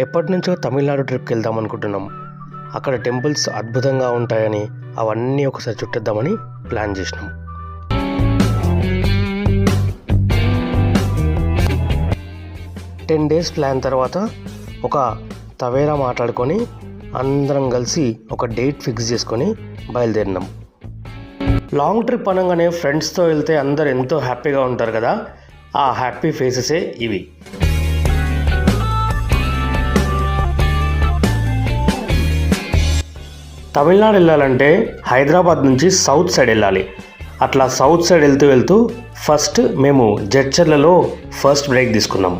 ఎప్పటి నుంచో తమిళనాడు ట్రిప్కి వెళ్దాం అనుకుంటున్నాం. అక్కడ టెంపుల్స్ అద్భుతంగా ఉంటాయని అవన్నీ ఒకసారి చుట్టేద్దామని ప్లాన్ చేసినాం. టెన్ డేస్ ప్లాన్ తర్వాత ఒక తవేరా మాట్లాడుకొని అందరం కలిసి ఒక డేట్ ఫిక్స్ చేసుకొని బయలుదేరినాం. లాంగ్ ట్రిప్ అనగానే ఫ్రెండ్స్తో వెళ్తే అందరు ఎంతో హ్యాపీగా ఉంటారు కదా. ఆ హ్యాపీ ఫేసెసే ఇవి. తమిళనాడు వెళ్ళాలంటే హైదరాబాద్ నుంచి సౌత్ సైడ్ వెళ్ళాలి. అట్లా సౌత్ సైడ్ వెళ్తూ వెళ్తూ ఫస్ట్ మేము జడ్చర్లలో ఫస్ట్ బ్రేక్ తీసుకున్నాం.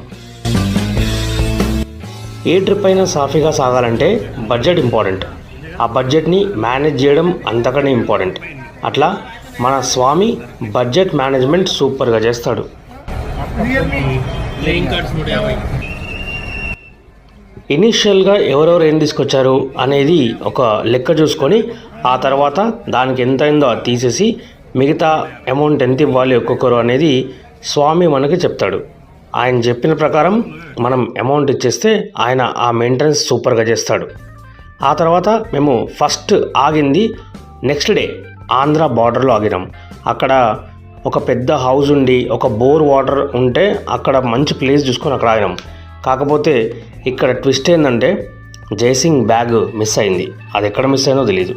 ఏ ట్రిప్ అయినా సాఫీగా సాగాలంటే బడ్జెట్ ఇంపార్టెంట్. ఆ బడ్జెట్ని మేనేజ్ చేయడం అంతకనే ఇంపార్టెంట్. అట్లా మన స్వామి బడ్జెట్ మేనేజ్మెంట్ సూపర్గా చేస్తాడు. ఇనీషియల్గా ఎవరెవరు ఏం తీసుకొచ్చారు అనేది ఒక లెక్క చూసుకొని ఆ తర్వాత దానికి ఎంత అయిందో అది తీసేసి మిగతా అమౌంట్ ఎంత ఇవ్వాలి ఒక్కొక్కరు అనేది స్వామి మనకి చెప్తాడు. ఆయన చెప్పిన ప్రకారం మనం అమౌంట్ ఇచ్చేస్తే ఆయన ఆ మెయింటెనెన్స్ సూపర్గా చేస్తాడు. ఆ తర్వాత మేము ఫస్ట్ ఆగింది నెక్స్ట్ డే ఆంధ్ర బార్డర్లో ఆగినాం. అక్కడ ఒక పెద్ద హౌస్ ఉండి ఒక బోర్ వాటర్ ఉంటే అక్కడ మంచి ప్లేస్ చూసుకొని అక్కడ ఆగినాం. కాకపోతే ఇక్కడ ట్విస్ట్ ఏంటంటే జైసింగ్ బ్యాగ్ మిస్ అయింది. అది ఎక్కడ మిస్ అయిందో తెలియదు